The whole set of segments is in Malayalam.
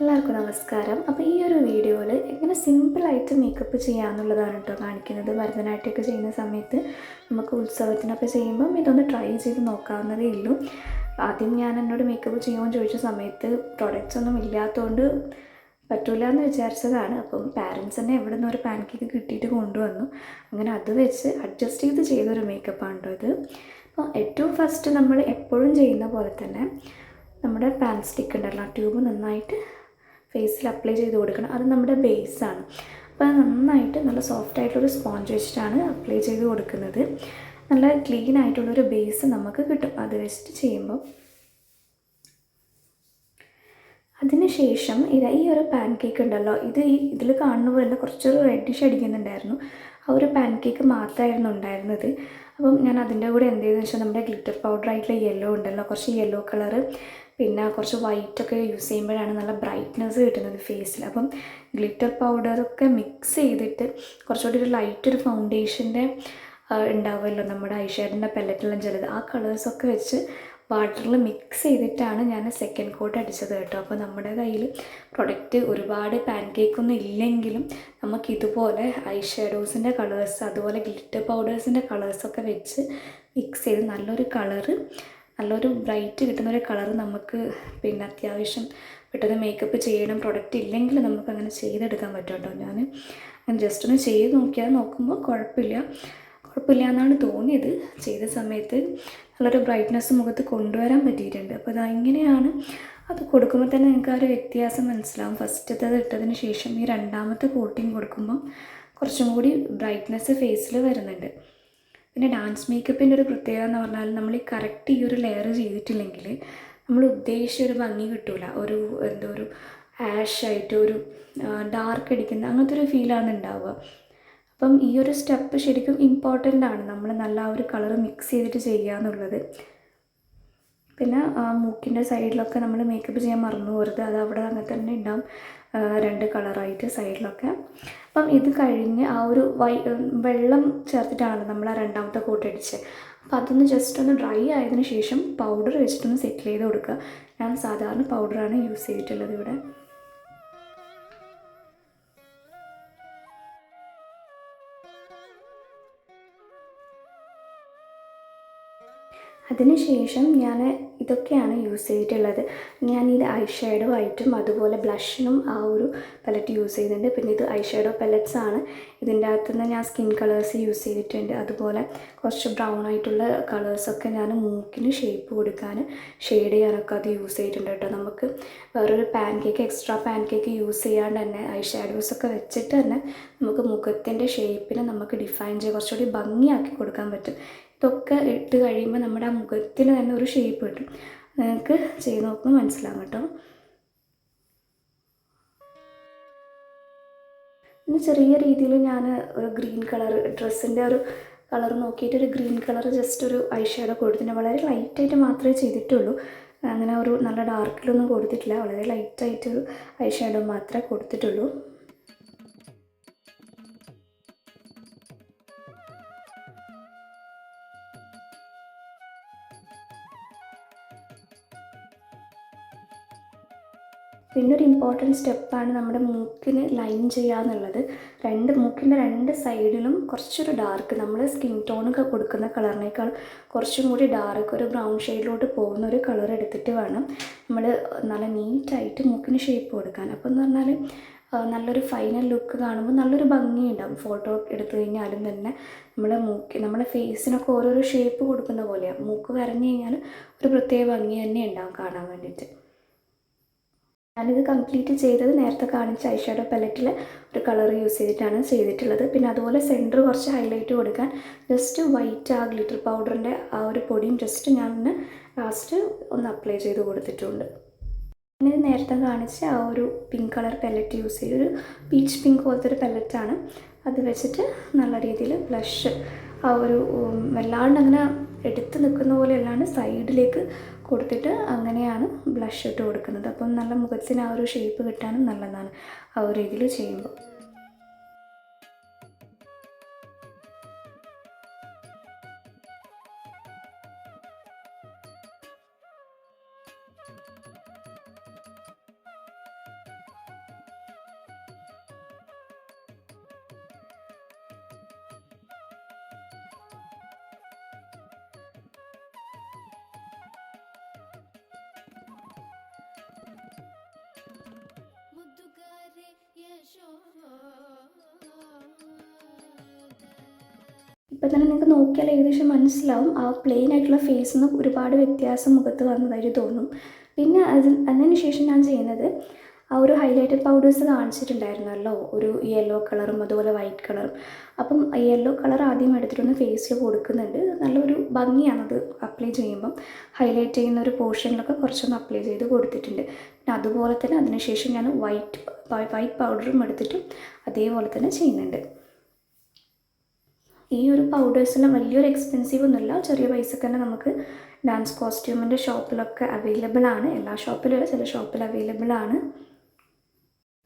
എല്ലാവർക്കും നമസ്കാരം. അപ്പോൾ ഈ ഒരു വീഡിയോയിൽ എങ്ങനെ സിമ്പിളായിട്ട് മേക്കപ്പ് ചെയ്യാമെന്നുള്ളതാണ് കേട്ടോ കാണിക്കുന്നത്. ഭരതനാട്യമൊക്കെ ചെയ്യുന്ന സമയത്ത് നമുക്ക് ഉത്സവത്തിനൊക്കെ ചെയ്യുമ്പം ഇതൊന്ന് ട്രൈ ചെയ്ത് നോക്കാവുന്നതേ ഉള്ളൂ. ആദ്യം ഞാൻ എന്നോട് മേക്കപ്പ് ചെയ്യുമെന്ന് ചോദിച്ച സമയത്ത് പ്രൊഡക്റ്റ്സ് ഒന്നും ഇല്ലാത്തതുകൊണ്ട് പറ്റൂല എന്ന് വിചാരിച്ചതാണ്. അപ്പം പാരൻസ് തന്നെ എവിടെ നിന്ന് ഒരു പാൻ കേക്ക് കിട്ടിയിട്ട് കൊണ്ടുവന്നു. അങ്ങനെ അത് വെച്ച് അഡ്ജസ്റ്റ് ചെയ്ത് ചെയ്തൊരു മേക്കപ്പാണ് കേട്ടോ ഇത്. അപ്പോൾ ഏറ്റവും ഫസ്റ്റ് നമ്മൾ എപ്പോഴും ചെയ്യുന്ന പോലെ തന്നെ നമ്മുടെ പാൻ സ്റ്റിക്ക് ഉണ്ടല്ലോ ആ ട്യൂബ് നന്നായിട്ട് ഫേസിൽ അപ്ലൈ ചെയ്ത് കൊടുക്കണം. അത് നമ്മുടെ ബേസാണ് അപ്പോൾ അത് നന്നായിട്ട് നല്ല സോഫ്റ്റ് ആയിട്ടുള്ളൊരു സ്പോഞ്ച് വെച്ചിട്ടാണ് അപ്ലൈ ചെയ്ത് കൊടുക്കുന്നത്. നല്ല ക്ലീൻ ആയിട്ടുള്ളൊരു ബേസ് നമുക്ക് കിട്ടും. അത് വെച്ചിട്ട് ചെയ്യുമ്പോൾ അതിനുശേഷം ഇത് ഈ ഒരു പാൻ കേക്ക് ഉണ്ടല്ലോ ഇത് ഈ ഇതിൽ കാണുന്ന പോലെ കുറച്ചൊരു റെഡിഷ് അടിക്കുന്നുണ്ടായിരുന്നു. ആ ഒരു പാൻ കേക്ക് മാത്രമായിരുന്നു ഉണ്ടായിരുന്നത്. അപ്പം ഞാൻ അതിന്റെ കൂടെ എന്ത് ചെയ്തെന്ന് വെച്ചാൽ നമ്മുടെ ഗ്ലിറ്റർ പൗഡർ ആയിട്ടുള്ള യെല്ലോ ഉണ്ടല്ലോ കുറച്ച് യെല്ലോ കളറ് പിന്നെ കുറച്ച് വൈറ്റ് ഒക്കെ യൂസ് ചെയ്യുമ്പോഴാണ് നല്ല ബ്രൈറ്റ്നെസ് കിട്ടുന്നത് ഫേസിൽ. അപ്പം ഗ്ലിറ്റർ പൗഡറൊക്കെ മിക്സ് ചെയ്തിട്ട് കുറച്ചുകൂടി ഒരു ലൈറ്റ് ഒരു ഫൗണ്ടേഷന്റെ ഉണ്ടാവുമല്ലോ നമ്മുടെ ഐഷാഡിന്റെ പെല്ലറ്റെല്ലാം ചിലത് ആ കളേഴ്സൊക്കെ വെച്ച് വാട്ടറിൽ മിക്സ് ചെയ്തിട്ടാണ് ഞാൻ സെക്കൻഡ് കോട്ട് അടിച്ചത് കേട്ടോ. അപ്പോൾ നമ്മുടെ കയ്യിൽ പ്രൊഡക്റ്റ് ഒരുപാട് പാൻ കേക്കൊന്നും ഇല്ലെങ്കിലും നമുക്ക് ഇതുപോലെ ഐ ഷാഡോസിന്റെ കളേഴ്സ് അതുപോലെ ഗ്ലിറ്റർ പൗഡേഴ്സിന്റെ കളേഴ്സൊക്കെ വെച്ച് മിക്സ് ചെയ്ത് നല്ലൊരു കളറ് നല്ലൊരു ബ്രൈറ്റ് കിട്ടുന്ന ഒരു കളർ നമുക്ക് പിന്നെ അത്യാവശ്യം പെട്ടെന്ന് മേക്കപ്പ് ചെയ്യണം പ്രൊഡക്റ്റ് ഇല്ലെങ്കിൽ നമുക്ക് അങ്ങനെ ചെയ്തെടുക്കാൻ പറ്റും കേട്ടോ. ഞാൻ അങ്ങനെ ജസ്റ്റ് ഒന്ന് ചെയ്ത് നോക്കിയാൽ നോക്കുമ്പോൾ കുഴപ്പമില്ല. കുഴപ്പമില്ല എന്നാണ് തോന്നിയത്. ചെയ്ത സമയത്ത് നല്ലൊരു ബ്രൈറ്റ്നസ് മുഖത്ത് കൊണ്ടുവരാൻ പറ്റിയിട്ടുണ്ട്. അപ്പോൾ അത് അത് കൊടുക്കുമ്പോൾ തന്നെ നിങ്ങൾക്ക് ആ ഒരു വ്യത്യാസം മനസ്സിലാവും. ഫസ്റ്റത്തത് ഇട്ടതിന് ശേഷം ഈ രണ്ടാമത്തെ കോട്ടിങ് കൊടുക്കുമ്പം കുറച്ചും കൂടി ബ്രൈറ്റ്നസ് ഫേസിൽ വരുന്നുണ്ട്. പിന്നെ ഡാൻസ് മേക്കപ്പിന്റെ ഒരു പ്രത്യേകത എന്ന് പറഞ്ഞാൽ നമ്മൾ ഈ കറക്റ്റ് ഈ ഒരു ലെയർ ചെയ്തിട്ടില്ലെങ്കിൽ നമ്മൾ ഉദ്ദേശിച്ച ഒരു ഭംഗി കിട്ടൂല. ഒരു എന്തോ ഒരു ആഷ് ആയിട്ട് ഒരു ഡാർക്ക് അടിക്കുന്ന അങ്ങനത്തെ ഒരു ഫീലാണ് ഉണ്ടാവുക. അപ്പം ഈ ഒരു സ്റ്റെപ്പ് ശരിക്കും ഇമ്പോർട്ടന്റ് ആണ്. നമ്മൾ നല്ല ആ ഒരു കളർ മിക്സ് ചെയ്തിട്ട് ചെയ്യുക എന്നുള്ളത്. പിന്നെ മൂക്കിന്റെ സൈഡിലൊക്കെ നമ്മൾ മേക്കപ്പ് ചെയ്യാൻ മറന്നു പോരുത്. അത് അവിടെ അങ്ങനെ തന്നെ ഉണ്ടാവും. രണ്ട് കളറായിട്ട് സൈഡിലൊക്കെ. അപ്പം ഇത് കഴിഞ്ഞ് ആ ഒരു വൈ വെള്ളം ചേർത്തിട്ടാണ് നമ്മൾ ആ രണ്ടാമത്തെ കോട്ട് അടിച്ച്. അപ്പോൾ അതൊന്ന് ജസ്റ്റ് ഒന്ന് ഡ്രൈ ആയതിനു ശേഷം പൗഡർ വെച്ചിട്ടൊന്ന് സെറ്റിൽ ചെയ്ത് കൊടുക്കുക. ഞാൻ സാധാരണ പൗഡറാണ് യൂസ് ചെയ്തിട്ടുള്ളത് ഇവിടെ. അതിനുശേഷം ഞാൻ ഇതൊക്കെയാണ് യൂസ് ചെയ്തിട്ടുള്ളത്. ഞാൻ ഇത് ഐ ഷാഡോ ആയിട്ടും അതുപോലെ ബ്ലഷിനും ആ ഒരു പലറ്റ് യൂസ് ചെയ്യുന്നുണ്ട് പിന്നെ ഇത് ഐ ഷാഡോ പലറ്റ്സ് ആണ്. ഇതിന്റെ അകത്തുനിന്ന് ഞാൻ സ്കിൻ കളേഴ്സ് യൂസ് ചെയ്തിട്ടുണ്ട്. അതുപോലെ കുറച്ച് ബ്രൗൺ ആയിട്ടുള്ള കളേഴ്സൊക്കെ ഞാൻ മൂക്കിന് ഷേപ്പ് കൊടുക്കാൻ ഷെയ്ഡ് ചെയ്യാനൊക്കെ അത് യൂസ് ചെയ്തിട്ടുണ്ട് കേട്ടോ നമുക്ക്. വേറൊരു pan cake extra pan cake use ചെയ്യാണ്ട് തന്നെ ഐ ഷാഡോസൊക്കെ വെച്ചിട്ട് തന്നെ നമുക്ക് മുഖത്തിന്റെ ഷേപ്പിനെ നമുക്ക് ഡിഫൈൻ ചെയ്ത് കുറച്ചുകൂടി ഭംഗിയാക്കി കൊടുക്കാൻ പറ്റും. ഇതൊക്കെ ഇട്ട് കഴിയുമ്പോൾ നമ്മുടെ ആ മുഖത്തിന് തന്നെ ഒരു ഷേപ്പ് കിട്ടും. നിങ്ങൾക്ക് ചെയ്ത് നോക്കുമ്പോൾ മനസ്സിലാവും കേട്ടോ. പിന്നെ ചെറിയ രീതിയിൽ ഞാൻ ഒരു ഗ്രീൻ കളർ ഡ്രസ്സിന്റെ ഒരു കളർ നോക്കിയിട്ട് ഒരു ഗ്രീൻ കളർ ജസ്റ്റ് ഒരു ഐ ഷാഡോ കൊടുത്തിട്ടുണ്ട് വളരെ ലൈറ്റായിട്ട് മാത്രമേ ചെയ്തിട്ടുള്ളൂ. അങ്ങനെ ഒരു നല്ല ഡാർക്കിലൊന്നും കൊടുത്തിട്ടില്ല. വളരെ ലൈറ്റായിട്ടൊരു ഐ ഷാഡോ മാത്രമേ കൊടുത്തിട്ടുള്ളൂ. പിന്നെ ഒരു ഇമ്പോർട്ടന്റ് സ്റ്റെപ്പാണ് നമ്മുടെ മൂക്കിന് ലൈൻ ചെയ്യുക എന്നുള്ളത്. രണ്ട് മൂക്കിന്റെ രണ്ട് സൈഡിലും കുറച്ചൊരു ഡാർക്ക് നമ്മൾ സ്കിൻ ടോണൊക്കെ കൊടുക്കുന്ന കളറിനേക്കാൾ കുറച്ചും കൂടി ഡാർക്ക് ഒരു ബ്രൗൺ ഷെയ്ഡിലോട്ട് പോകുന്ന ഒരു കളർ എടുത്തിട്ട് വേണം നമ്മൾ നല്ല നീറ്റായിട്ട് മൂക്കിന് ഷേപ്പ് കൊടുക്കാൻ. അപ്പോൾ എന്ന് പറഞ്ഞാൽ നല്ലൊരു ഫൈനൽ ലുക്ക് കാണുമ്പോൾ നല്ലൊരു ഭംഗിയുണ്ടാവും. ഫോട്ടോ എടുത്തു കഴിഞ്ഞാലും തന്നെ നമ്മുടെ മൂക്ക് നമ്മുടെ ഫേസിനൊക്കെ ഓരോരോ ഷേപ്പ് കൊടുക്കുന്ന പോലെയാണ് മൂക്ക് വരഞ്ഞു കഴിഞ്ഞാൽ ഒരു പ്രത്യേക ഭംഗി തന്നെ ഉണ്ടാകും കാണാൻ വേണ്ടിയിട്ട്. ഞാനിത് കംപ്ലീറ്റ് ചെയ്തത് നേരത്തെ കാണിച്ച ഐഷാഡോ പലറ്റിൽ ഒരു കളർ യൂസ് ചെയ്തിട്ടാണ് ചെയ്തിട്ടുള്ളത്. പിന്നെ അതുപോലെ സെന്റർ കുറച്ച് ഹൈലൈറ്റ് കൊടുക്കാൻ ജസ്റ്റ് വൈറ്റ് ആ ഗ്ലിറ്റർ പൗഡറിന്റെ ആ ഒരു പൊടിയും ജസ്റ്റ് ഞാൻ ഒന്ന് ലാസ്റ്റ് ഒന്ന് അപ്ലൈ ചെയ്ത് കൊടുത്തിട്ടുണ്ട്. പിന്നെ നേരത്തെ കാണിച്ച ആ ഒരു പിങ്ക് കളർ പെല്ലറ്റ് യൂസ് ചെയ്ത് ഒരു പീച്ച് പിങ്ക് പോലത്തെ ഒരു പെല്ലറ്റാണ് അത് വെച്ചിട്ട് നല്ല രീതിയിൽ ബ്ലഷ് ആ ഒരു വല്ലാണ്ട് അങ്ങനെ എടുത്ത് നിൽക്കുന്ന പോലെ അല്ലാണ്ട് സൈഡിലേക്ക് കൊടുത്തിട്ട് അങ്ങനെയാണ് ബ്ലഷ് ഇട്ട് കൊടുക്കുന്നത്. അപ്പം നല്ല മുഖത്തിന് ആ ഒരു ഷേപ്പ് കിട്ടാനും നല്ലതാണ് ആ ഒരു രീതിയിൽ ചെയ്യുമ്പോൾ. ഇപ്പം തന്നെ നിങ്ങൾക്ക് നോക്കിയാൽ ഏകദേശം മനസ്സിലാവും. ആ പ്ലെയിൻ ആയിട്ടുള്ള ഫേസിൽ നിന്ന് ഒരുപാട് വ്യത്യാസം മുഖത്ത് വന്നതായിട്ട് തോന്നും. പിന്നെ അത് അതിന് ശേഷം ഞാൻ ചെയ്യുന്നത് ആ ഒരു ഹൈലൈറ്റർ പൗഡേഴ്സ് കാണിച്ചിട്ടുണ്ടായിരുന്നല്ലോ. ഒരു യെല്ലോ കളറും അതുപോലെ വൈറ്റ് കളറും അപ്പം യെല്ലോ കളർ ആദ്യം എടുത്തിട്ടൊന്ന് ഫേസിൽ കൊടുക്കുന്നുണ്ട്. നല്ലൊരു ഭംഗിയാണത് അപ്ലൈ ചെയ്യുമ്പം. ഹൈലൈറ്റ് ചെയ്യുന്ന ഒരു പോർഷനിലൊക്കെ കുറച്ചൊന്ന് അപ്ലൈ ചെയ്ത് കൊടുത്തിട്ടുണ്ട്. പിന്നെ അതുപോലെ തന്നെ അതിനുശേഷം ഞാൻ വൈറ്റ് വൈറ്റ് പൗഡറും എടുത്തിട്ട് അതേപോലെ തന്നെ ചെയ്യുന്നുണ്ട്. ഈ ഒരു പൗഡേഴ്സിന് വലിയൊരു എക്സ്പെൻസീവ് ഒന്നുമില്ല. ചെറിയ പൈസക്ക് തന്നെ നമുക്ക് ഡാൻസ് കോസ്റ്റ്യൂമിന്റെ ഷോപ്പിലൊക്കെ അവൈലബിൾ ആണ്. എല്ലാ ഷോപ്പിലും ചില ഷോപ്പിൽ അവൈലബിൾ ആണ്.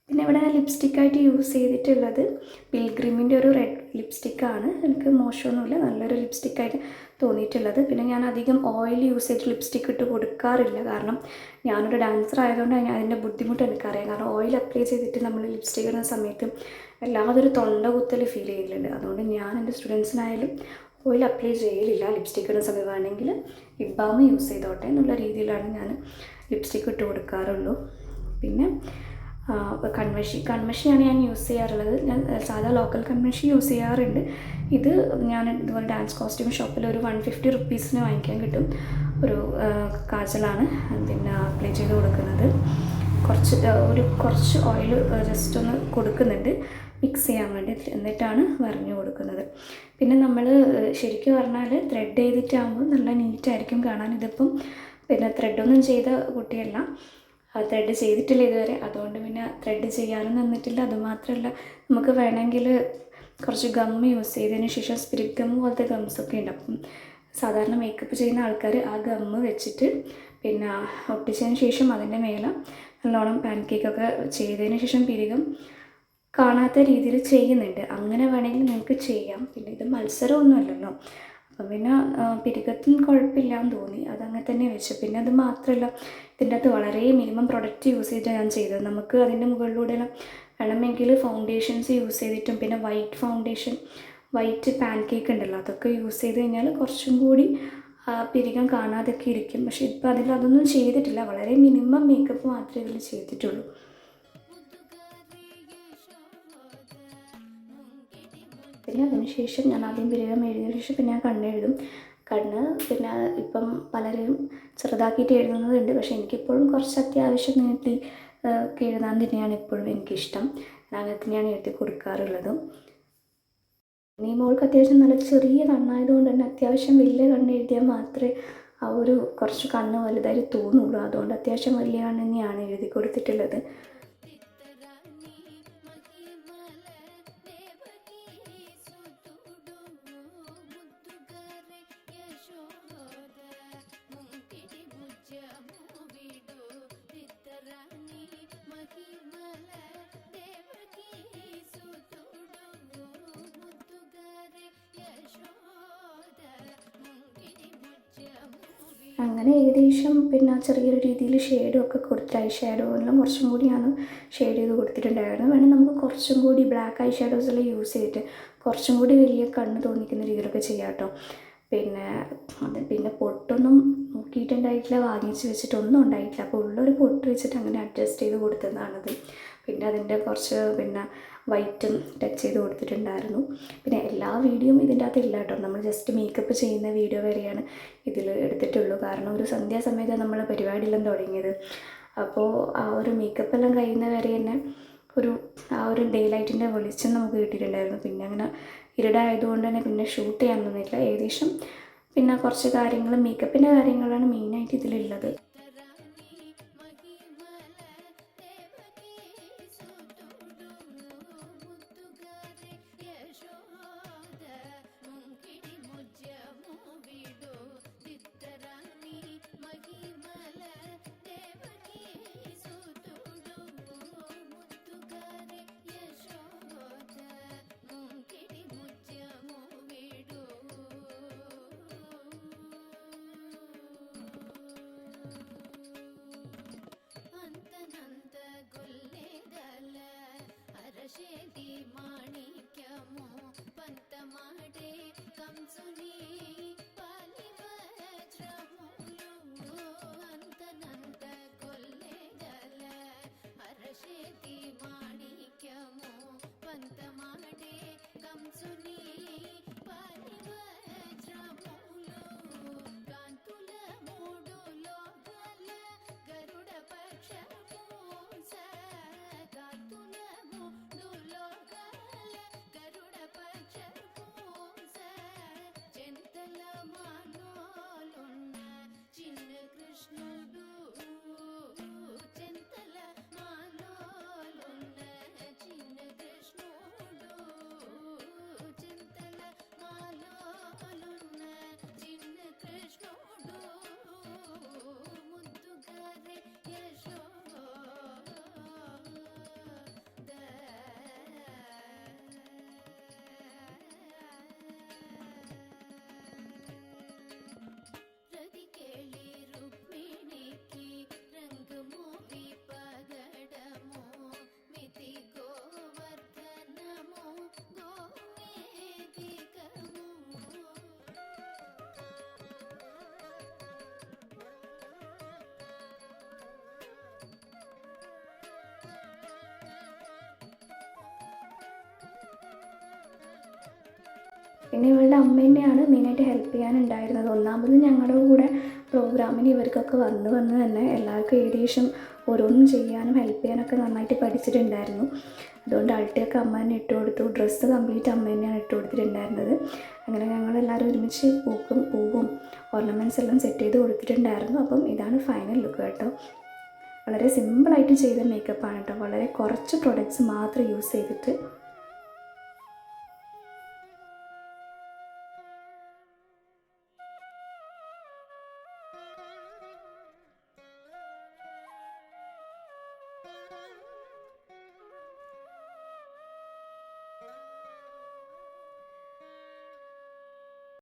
പിന്നെ ഇവിടെ ലിപ്സ്റ്റിക്കായിട്ട് യൂസ് ചെയ്തിട്ടുള്ളത് പിൽഗ്രിമിന്റെ ഒരു റെഡ് ലിപ്സ്റ്റിക്കാണ് എനിക്ക് മോശമൊന്നുമില്ല. നല്ലൊരു ലിപ്സ്റ്റിക്കായിട്ട് തോന്നിയിട്ടുള്ളത്. പിന്നെ ഞാൻ അധികം ഓയിൽ യൂസ് ചെയ്തിട്ട് ലിപ്സ്റ്റിക്ക് ഇട്ട് കൊടുക്കാറില്ല. കാരണം ഞാനൊരു ഡാൻസർ ആയതുകൊണ്ട് ഞാൻ അതിന്റെ ബുദ്ധിമുട്ട് എനിക്കറിയാം. കാരണം ഓയിൽ അപ്ലൈ ചെയ്തിട്ട് നമ്മൾ ലിപ്സ്റ്റിക് ഇടുന്ന സമയത്ത് വല്ലാതൊരു തൊണ്ട കുത്തൽ ഫീൽ ചെയ്യുന്നുണ്ട്. അതുകൊണ്ട് ഞാൻ എന്റെ സ്റ്റുഡൻസിനായാലും ഓയിൽ അപ്ലൈ ചെയ്യലില്ല ലിപ്സ്റ്റിക് ഇടുന്ന സമയം വേണമെങ്കിൽ ലിപ് യൂസ് ചെയ്തോട്ടെ എന്നുള്ള രീതിയിലാണ് ഞാൻ ലിപ്സ്റ്റിക്ക് ഇട്ട് കൊടുക്കാറുള്ളൂ. പിന്നെ കൺമഷി കൺമഷിയാണ് ഞാൻ യൂസ് ചെയ്യാറുള്ളത്. ഞാൻ സാധാ ലോക്കൽ കൺമഷി യൂസ് ചെയ്യാറുണ്ട്. ഇത് ഞാൻ ഇതുപോലെ ഡാൻസ് കോസ്റ്റ്യൂം ഷോപ്പിൽ ഒരു വൺ ഫിഫ്റ്റി റുപ്പീസിന് വാങ്ങിക്കാൻ കിട്ടും. ഒരു കാജലാണ് പിന്നെ അപ്ലൈ ചെയ്ത് കൊടുക്കുന്നത്. കുറച്ച് ഒരു കുറച്ച് ഓയിൽ ജസ്റ്റ് ഒന്ന് കൊടുക്കുന്നുണ്ട്. മിക്സ് ചെയ്യാൻ വേണ്ടി എന്നിട്ടാണ് വരഞ്ഞു കൊടുക്കുന്നത്. പിന്നെ നമ്മൾ ശരിക്കും പറഞ്ഞാൽ ത്രെഡ് ചെയ്തിട്ടാകുമ്പോൾ നല്ല നീറ്റായിരിക്കും കാണാൻ. ഇതിപ്പം പിന്നെ ത്രെഡൊന്നും ചെയ്ത കുട്ടിയല്ല. ത്രെഡ് ചെയ്തിട്ടില്ല ഇതുവരെ. അതുകൊണ്ട് പിന്നെ ത്രെഡ് ചെയ്യാനും നിന്നിട്ടില്ല. അതുമാത്രമല്ല നമുക്ക് വേണമെങ്കിൽ കുറച്ച് ഗം യൂസ് ചെയ്തതിന് ശേഷം സ്പിരിറ്റ് ഗം പോലത്തെ ഗംസൊക്കെ ഉണ്ട്. അപ്പം സാധാരണ മേക്കപ്പ് ചെയ്യുന്ന ആൾക്കാർ ആ ഗം വെച്ചിട്ട് പിന്നെ ഒട്ടിച്ചതിന് ശേഷം അതിന്റെ മേലെ നല്ലോണം പാൻ കേക്കൊക്കെ ചെയ്തതിന് ശേഷം പിരികം കാണാത്ത രീതിയിൽ ചെയ്യുന്നുണ്ട്. അങ്ങനെ വേണമെങ്കിൽ നിങ്ങൾക്ക് ചെയ്യാം. പിന്നെ ഇത് മത്സരമൊന്നുമല്ലല്ലോ. അപ്പം പിന്നെ പെരുകത്തും കുഴപ്പമില്ല എന്ന് തോന്നി. അതങ്ങനെ തന്നെ വെച്ചു. പിന്നെ അത് മാത്രമല്ല ഇതിന്റെ അകത്ത് വളരെ മിനിമം പ്രൊഡക്റ്റ് യൂസ് ചെയ്തിട്ടാണ് ഞാൻ ചെയ്തത്. നമുക്ക് അതിന്റെ മുകളിലൂടെ വേണമെങ്കിൽ ഫൗണ്ടേഷൻസ് യൂസ് ചെയ്തിട്ടും പിന്നെ white foundation white pan cake ഉണ്ടല്ലോ അതൊക്കെ യൂസ് ചെയ്ത് കഴിഞ്ഞാൽ കുറച്ചും കൂടി പിരികം കാണാതൊക്കെ ഇരിക്കും. പക്ഷേ ഇപ്പോൾ അതിൽ അതൊന്നും ചെയ്തിട്ടില്ല. വളരെ മിനിമം മേക്കപ്പ് മാത്രമേ ഇതിൽ ചെയ്തിട്ടുള്ളൂ. പിന്നെ അതിനുശേഷം ഞാൻ ആദ്യം പിരികം എഴുതിയതിനു ശേഷം പിന്നെ ഞാൻ കണ്ണെഴുതും കണ്ണ് പിന്നെ ഇപ്പം പലരും ചെറുതാക്കിയിട്ട് എഴുതുന്നതുണ്ട്. പക്ഷേ എനിക്കിപ്പോഴും കുറച്ച് അത്യാവശ്യം നീട്ടി ഒക്കെ എഴുതാൻ തന്നെയാണ് ഇപ്പോഴും എനിക്കിഷ്ടം. ഞാൻ അങ്ങനെ തന്നെയാണ് എഴുതി കൊടുക്കാറുള്ളത്. ഇനി മോൾക്ക് അത്യാവശ്യം നല്ല ചെറിയ കണ്ണായതുകൊണ്ട് തന്നെ അത്യാവശ്യം വലിയ കണ്ണ് എഴുതിയാൽ മാത്രമേ ആ ഒരു കുറച്ച് കണ്ണ് വലുതായിട്ട് തോന്നുള്ളൂ. അതുകൊണ്ട് അത്യാവശ്യം വലിയ കണ്ണ് തന്നെയാണ് എഴുതി കൊടുത്തിട്ടുള്ളത്. അങ്ങനെ ഏകദേശം പിന്നെ ചെറിയൊരു രീതിയിൽ ഷെയ്ഡും ഒക്കെ കൊടുത്ത് ഐ ഷാഡോ എല്ലാം കുറച്ചും കൂടി ഞാൻ ഷെയ്ഡ് ചെയ്ത് കൊടുത്തിട്ടുണ്ടായിരുന്നു. വേണമെങ്കിൽ നമുക്ക് കുറച്ചും കൂടി ബ്ലാക്ക് ഐ ഷാഡോസ് എല്ലാം യൂസ് ചെയ്തിട്ട് കുറച്ചും കൂടി വലിയ കണ്ണ് തോന്നിക്കുന്ന രീതിയിലൊക്കെ ചെയ്യാം കേട്ടോ പിന്നെ അത് പിന്നെ പൊട്ടൊന്നും നോക്കിയിട്ടുണ്ടായിട്ടില്ല വാങ്ങിച്ച് വെച്ചിട്ടൊന്നും ഉണ്ടായിട്ടില്ല. അപ്പോൾ ഉള്ളൊരു പൊട്ട് വെച്ചിട്ട് അങ്ങനെ അഡ്ജസ്റ്റ് ചെയ്ത് കൊടുത്തതാണത്. പിന്നെ അതിന്റെ കുറച്ച് പിന്നെ വൈറ്റും ടച്ച് ചെയ്ത് കൊടുത്തിട്ടുണ്ടായിരുന്നു. പിന്നെ എല്ലാ വീഡിയോയും ഇതിന്റെ അകത്ത് ഇല്ല കേട്ടോ. നമ്മൾ ജസ്റ്റ് മേക്കപ്പ് ചെയ്യുന്ന വീഡിയോ വരെയാണ് ഇതിൽ എടുത്തിട്ടുള്ളൂ. കാരണം ഒരു സന്ധ്യാസമയത്താണ് നമ്മൾ പരിപാടിയെല്ലാം തുടങ്ങിയത്. അപ്പോൾ ആ ഒരു മേക്കപ്പ് എല്ലാം കഴിയുന്ന വരെ തന്നെ ഒരു ആ ഒരു ഡേ ലൈറ്റിന്റെ വെളിച്ചം നമുക്ക് കിട്ടിയിട്ടുണ്ടായിരുന്നു. പിന്നെ അങ്ങനെ ഇരുടായതുകൊണ്ട് തന്നെ പിന്നെ ഷൂട്ട് ചെയ്യാൻ തന്നില്ല ഏകദേശം പിന്നെ കുറച്ച് കാര്യങ്ങൾ മേക്കപ്പിന്റെ കാര്യങ്ങളാണ് മെയിനായിട്ട് ഇതിലുള്ളത്. పశేది మాణిక్యము పంతమాడే కంసుని పాలి వజ్రములు అంతనంత కొల్లెగల హర్షేది మాణిక్యము పంతమాడే కంసుని పాలి പിന്നെ ഇവളുടെ അമ്മ തന്നെയാണ് മെയിനായിട്ട് ഹെൽപ്പ് ചെയ്യാനുണ്ടായിരുന്നത്. ഒന്നാമത് ഞങ്ങളുടെ കൂടെ പ്രോഗ്രാമിന് ഇവർക്കൊക്കെ വന്ന് വന്ന് തന്നെ എല്ലാവർക്കും ഏകദേശം ഓരോന്നും ചെയ്യാനും ഹെൽപ്പ് ചെയ്യാനൊക്കെ നന്നായിട്ട് പഠിച്ചിട്ടുണ്ടായിരുന്നു. അതുകൊണ്ട് അൾട്ടിയൊക്കെ അമ്മ തന്നെ ഇട്ട് കൊടുത്തു. ഡ്രസ്സ് കംപ്ലീറ്റ് അമ്മ തന്നെയാണ് ഇട്ട് കൊടുത്തിട്ടുണ്ടായിരുന്നത്. അങ്ങനെ ഞങ്ങളെല്ലാവരും ഒരുമിച്ച് പൂക്കും പൂവും ഓർണമെന്റ്സ് എല്ലാം സെറ്റ് ചെയ്ത് കൊടുത്തിട്ടുണ്ടായിരുന്നു. അപ്പം ഇതാണ് ഫൈനൽ ലുക്ക് കേട്ടോ. വളരെ സിമ്പിളായിട്ട് ചെയ്ത മേക്കപ്പാണ് കേട്ടോ. വളരെ കുറച്ച് പ്രൊഡക്ട്സ് മാത്രം യൂസ് ചെയ്തിട്ട്